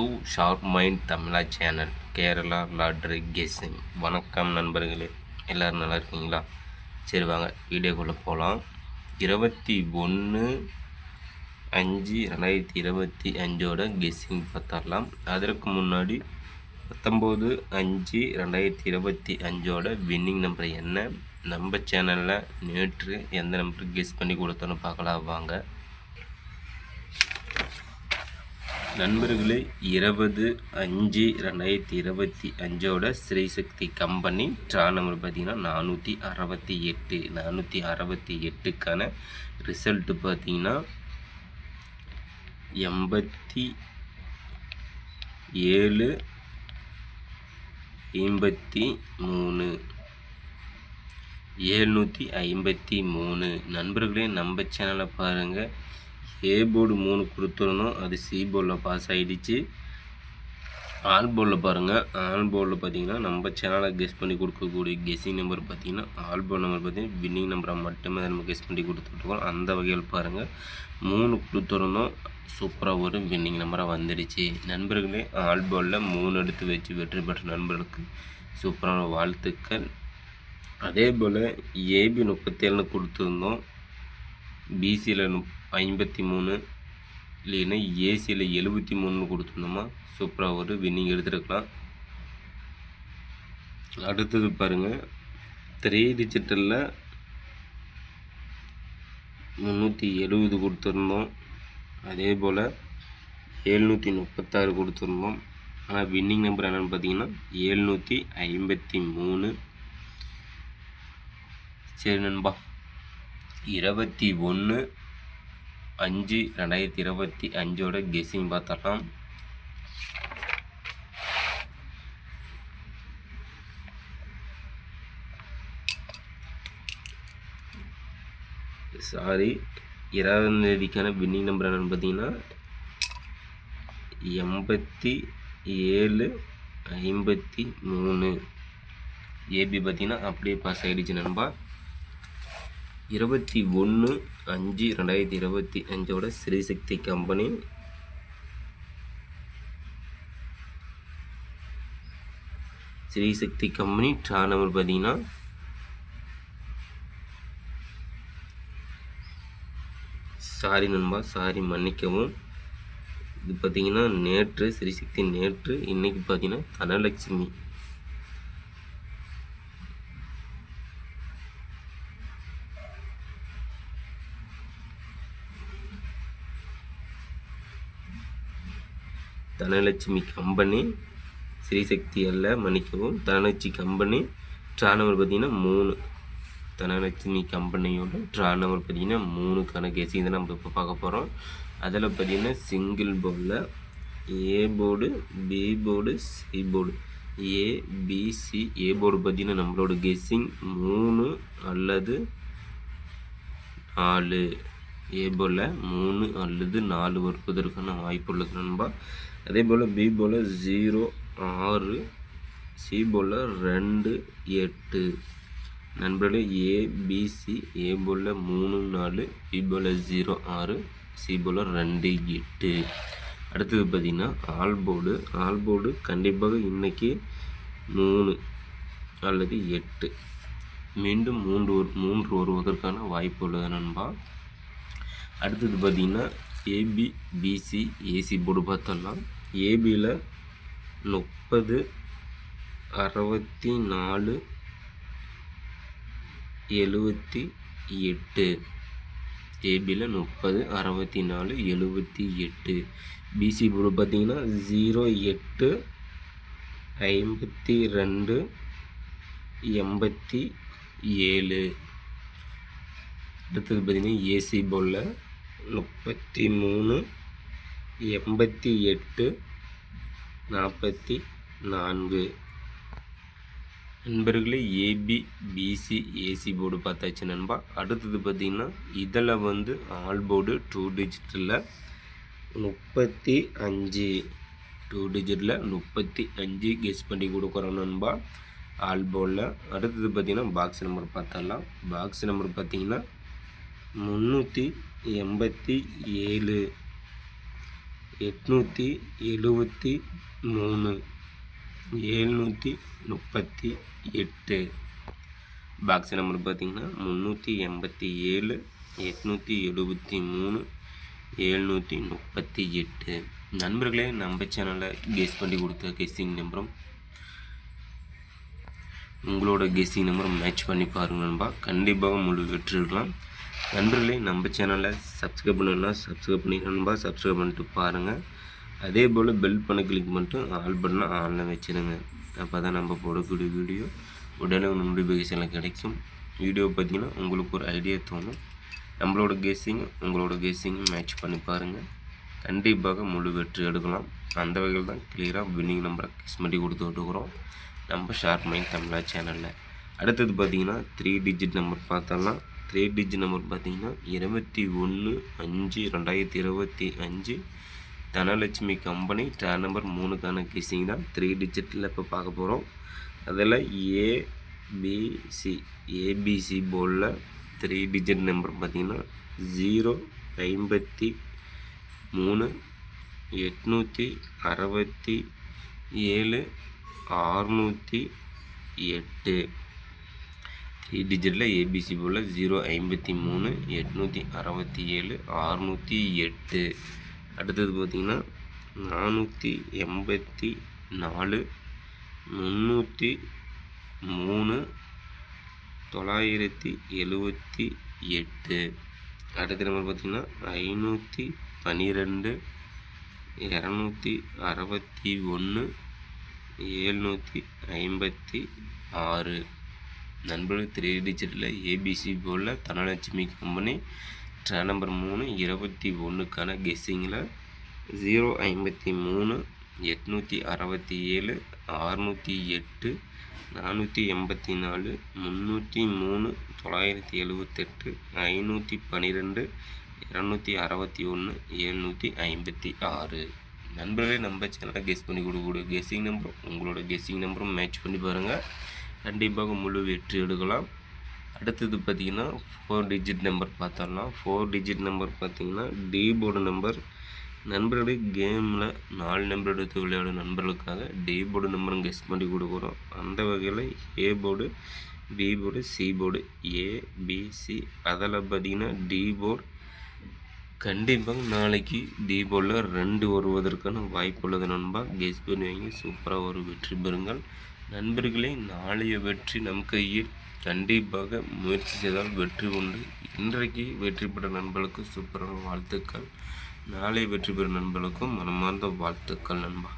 To sharp mind Tamizha channel Kerala lottery guessing வணக்கம் நண்பர்களே. எல்லோரும் நல்லா இருக்கீங்களா? சரி வாங்க வீடியோக்குள்ளே போகலாம் இருபத்தி ஒன்று அஞ்சு ரெண்டாயிரத்தி இருபத்தி அஞ்சோட கெஸ்ஸிங் பார்த்துடலாம். அதற்கு முன்னாடி பத்தொம்போது அஞ்சு ரெண்டாயிரத்தி இருபத்தி அஞ்சோட வின்னிங் நம்பர் என்ன? நம்ம சேனலில் நேற்று எந்த நம்பருக்கு கெஸ் பண்ணி கொடுத்தோன்னு பார்க்கலாம். வாங்க. நண்பர்களே இருபது அஞ்சு ரெண்டாயிரத்தி இருபத்தி அஞ்சோட ஸ்ரீசக்தி கம்பெனி ட்ரா நம்பர் பார்த்தீங்கன்னா நானூற்றி அறுபத்தி எட்டு நானூற்றி அறுபத்தி எட்டுக்கான ரிசல்ட்டு பார்த்தீங்கன்னா எண்பத்தி ஏழு ஐம்பத்தி மூணு ஏழ்நூற்றி ஐம்பத்தி மூணு. நண்பர்களே நம்ம சேனலை பாருங்கள் ஏ போர்டு மூணு கொடுத்துருந்தோம் அது சி போர்டில் பாஸ் ஆகிடுச்சு ஆல் போர்டில் பாருங்கள் ஆல் போர்டில் பார்த்தீங்கன்னா நம்ம சேனலை கெஸ் பண்ணி கொடுக்கக்கூடிய கெஸ்ஸிங் நம்பர் பார்த்தீங்கன்னா ஆல் போர்டு நம்பர் பார்த்தீங்கன்னா வின்னிங் நம்பரை மட்டுமே நம்ம கெஸ் பண்ணி கொடுத்துட்ருக்கோம். அந்த வகையில் பாருங்கள் மூணு கொடுத்துருந்தோம் சூப்பராக ஒரு வின்னிங் நம்பராக வந்துடுச்சு. நண்பர்களே ஆல் போர்டில் மூணு எடுத்து வச்சு வெற்றி பெற்ற நண்பர்களுக்கு சூப்பரான வாழ்த்துக்கள். அதே போல் ஏபி முப்பத்தேழுன்னு கொடுத்துருந்தோம். பிசியில் ஐம்பத்தி மூணு இல்லைன்னா ஏசியில் எழுபத்தி மூணு கொடுத்துருந்தோமா? சூப்பராக ஒரு வின்னிங் எடுத்துருக்கலாம். அடுத்தது பாருங்கள் த்ரீ டிஜிட்டலில் முந்நூற்றி எழுபது கொடுத்துருந்தோம். அதே போல் எழுநூற்றி முப்பத்தாறு கொடுத்துருந்தோம். ஆனால் வின்னிங் நம்பர் என்னென்னு பார்த்தீங்கன்னா ஏழ்நூற்றி ஐம்பத்தி மூணு. சரி நண்பா. இருபத்தி ஒன்று அஞ்சு ரெண்டாயிரத்தி இருபத்தி அஞ்சோட கெஸ்ஸிங் பார்த்தலாம் சாரி இருபதாம் தேதிக்கான வின்னிங் நம்பர் என்னென்னு பார்த்தீங்கன்னா எண்பத்தி ஏழு ஐம்பத்தி மூணு. ஏபி பார்த்தீங்கன்னா அப்படியே பாஸ் ஆகிடுச்சு நண்பா. இருபத்தி ஒன்று அஞ்சு ரெண்டாயிரத்தி இருபத்தி அஞ்சோட Sri Sakthi company. Sri Sakthi company draw number பார்த்தீங்கன்னா சாரி நண்பா சாரி மன்னிக்கவும். இது பார்த்தீங்கன்னா நேற்று ஸ்ரீசக்தி நேற்று இன்னைக்கு பார்த்தீங்கன்னா தனலட்சுமி. தனலட்சுமி கம்பெனி ஸ்ரீசக்தி அல்ல மன்னிக்கவும். தனலட்சுமி கம்பெனி ட்ரா நம்பர் பார்த்தீங்கன்னா மூணு. தனலட்சுமி கம்பெனியோட ட்ரா நம்பர் பார்த்தீங்கன்னா மூணு கணக்கு இதை நம்ம இப்போ பார்க்க போகிறோம் அதில் பார்த்தீங்கன்னா சிங்கிள் போர்டில் A board B board C board A BC A board பார்த்தீங்கன்னா நம்மளோட கெஸ்ஸிங் மூணு அல்லது நாலு. ஏ போர்டில் மூணு அல்லது நாலு வருவதற்கான வாய்ப்பு உள்ளது நண்பா. அதே போல் பி போல் ஜீரோ ஆறு சி போல் ரெண்டு எட்டு. நண்பர்களே ஏபிசி ஏ போல் மூணு நாலு பி போல் ஜீரோ ஆறு சி போல் ரெண்டு எட்டு. அடுத்தது பார்த்திங்கன்னா ஆல் போர்டு ஆல் போர்டு கண்டிப்பாக இன்றைக்கி மூணு அல்லது எட்டு. மீண்டும் மூன்று மூன்று வருவதற்கான வாய்ப்பு உள்ளது நண்பா. அடுத்தது பார்த்திங்கன்னா ஏபி பிசி ஏசி போர்டு பார்த்தோம்னா ஏபியில் முப்பது அறுபத்தி நாலு எழுபத்தி எட்டு ஏபியில் முப்பது அறுபத்தி நாலு எழுபத்தி எட்டு பிசி போர்டு பார்த்திங்கன்னா ஜீரோ எட்டு ஐம்பத்தி ரெண்டு எண்பத்தி ஏழு. அடுத்தது பார்த்திங்கன்னா ஏசி போர்டில் முப்பத்தி மூணு எண்பத்தி எட்டு நாற்பத்தி நான்கு நண்பர்களே ஏபி பிசி ஏசி போர்டு பார்த்தாச்சு நண்பா. அடுத்தது பார்த்திங்கன்னா இதில் வந்து ஆல் போர்டு டூ டிஜிட்டில் முப்பத்தி அஞ்சு டூ டிஜிட்டில் முப்பத்தி அஞ்சு கெஸ் பண்ணி கொடுக்குறோம் நண்பா. ஆல் போர்டில் அடுத்தது பார்த்திங்கன்னா பாக்ஸ் நம்பர் பார்த்தரலாம் பாக்ஸ் நம்பர் பார்த்திங்கன்னா முந்நூற்றி எண்பத்தி ஏழு. எட்நூற்றி எழுபத்தி மூணு. ஏழ்நூற்றி முப்பத்தி எட்டு. பாக்ஸ் நம்பர் பார்த்தீங்கன்னா முந்நூற்றி எண்பத்தி ஏழு எட்நூற்றி எழுபத்தி மூணு ஏழ்நூற்றி முப்பத்தி எட்டு. நண்பர்களே நம்ம சேனலில் கெஸ் பண்ணி கொடுத்த கெஸ்ஸிங் நம்பரும் உங்களோட கெஸ்ஸிங் நம்பரும் மேட்ச் பண்ணி பாருங்கள் நண்பா. கண்டிப்பாக முழு வெற்றிருக்கலாம் இருக்கலாம் நண்பர்களே நம்ம சேனலை சப்ஸ்கிரைப் பண்ணணும்னா சப்ஸ்கிரைப் பண்ணி நண்பா சப்ஸ்கிரைப் பண்ணிட்டு பாருங்கள் அதே போல் பெல் பண்ண கிளிக் மட்டும் ஆல் பண்ணால் ஆனில் வச்சுருங்க. அப்போ தான் நம்ம போடக்கூடிய வீடியோ உடனே நோட்டிஃபிகேஷனில் கிடைக்கும். வீடியோ பார்த்தீங்கன்னா உங்களுக்கு ஒரு ஐடியா தோணும். நம்மளோட கேஸிங் உங்களோட கேஸிங் மேட்ச் பண்ணி பாருங்கள் கண்டிப்பாக முழு வெற்றி எடுக்கலாம். அந்த வகையில் தான் கிளியராக வின்னிங் நம்பரை கிஸ் பண்ணி கொடுத்து விட்டுக்கிறோம் நம்ம ஷார்ப் மைண்ட் தமிழா சேனலில் அடுத்தது பார்த்தீங்கன்னா த்ரீ டிஜிட் நம்பர் பார்த்தோம்னா த்ரீ டிஜிட் நம்பர் பார்த்தீங்கன்னா இருபத்தி ஒன்று அஞ்சு ரெண்டாயிரத்தி இருபத்தி அஞ்சு தனலட்சுமி கம்பெனி ட்ரான் நம்பர் மூணுக்கான கிசிங் தான். த்ரீ டிஜிட்டில் இப்போ பார்க்க போகிறோம் அதில் ஏபிசி ஏபிசி போர்டில் த்ரீ டிஜிட் நம்பர் பார்த்தீங்கன்னா ஜீரோ ஐம்பத்தி மூணு எட்நூற்றி அறுபத்தி ஏழு ஆறுநூற்றி எட்டு. டிஜிட்டில் ஏபிசி போல் ஜீரோ ஐம்பத்தி மூணு எட்நூற்றி அறுபத்தி ஏழு ஆறுநூற்றி எட்டு. அடுத்தது பார்த்திங்கன்னா நானூற்றி எண்பத்தி நாலு முந்நூற்றி மூணு தொள்ளாயிரத்தி எழுபத்தி எட்டு. அடுத்த நம்பர் பார்த்திங்கன்னா ஐநூற்றி பன்னிரெண்டு இரநூத்தி அறுபத்தி ஒன்று ஏழ்நூற்றி ஐம்பத்தி ஆறு. நண்பர்கள் த்ரீ டிஜிட்டில் ஏபிசி போல் தனலட்சுமி கம்பெனி. ட்ரா நம்பர் மூணு இருபத்தி ஒன்றுக்கான கெஸ்ஸிங்கில் ஜீரோ ஐம்பத்தி மூணு எட்நூற்றி அறுபத்தி ஏழு அறுநூற்றி எட்டு நானூற்றி எண்பத்தி நாலு முந்நூற்றி மூணு தொள்ளாயிரத்தி எழுவத்தெட்டு ஐநூற்றி பன்னிரெண்டு இரநூத்தி அறுபத்தி ஒன்று எழுநூற்றி ஐம்பத்தி ஆறு. நண்பர்களே நம்ம சேனலை கெஸ் பண்ணி கொடுக்கக்கூடிய கெஸ்ஸிங் நம்பரும் உங்களோட கெஸ்ஸிங் நம்பரும் மேட்ச் பண்ணி பாருங்கள் கண்டிப்பாக முழு வெற்றி எடுக்கலாம். அடுத்தது பார்த்திங்கன்னா ஃபோர் டிஜிட் நம்பர் பார்த்தோம்னா ஃபோர் டிஜிட் நம்பர் பார்த்திங்கன்னா டி போர்டு நம்பர் நண்பர்களுடைய கேமில் நாலு நம்பர் எடுத்து விளையாடும் நண்பர்களுக்காக டி போர்டு நம்பரும் கெஸ் பண்ணி கொடுக்குறோம். அந்த வகையில் A board B board C board ABC அதில் பார்த்திங்கன்னா டி போர்டு கண்டிப்பாக நாளைக்கு தீபாவளியில் ரெண்டு வருவதற்கான வாய்ப்பு உள்ளது நண்பா. கெஸ் வாங்கி. சூப்பராக ஒரு வெற்றி பெறுங்கள். நண்பர்களே நாளைய வெற்றி நம் கையில். கண்டிப்பாக முயற்சி செய்தால் வெற்றி உண்டு. இன்றைக்கு வெற்றி பெற்ற நண்பர்களுக்கு சூப்பரான வாழ்த்துக்கள். நாளை வெற்றி பெறும் நண்பர்களுக்கும் மனமார்ந்த வாழ்த்துக்கள் நண்பா.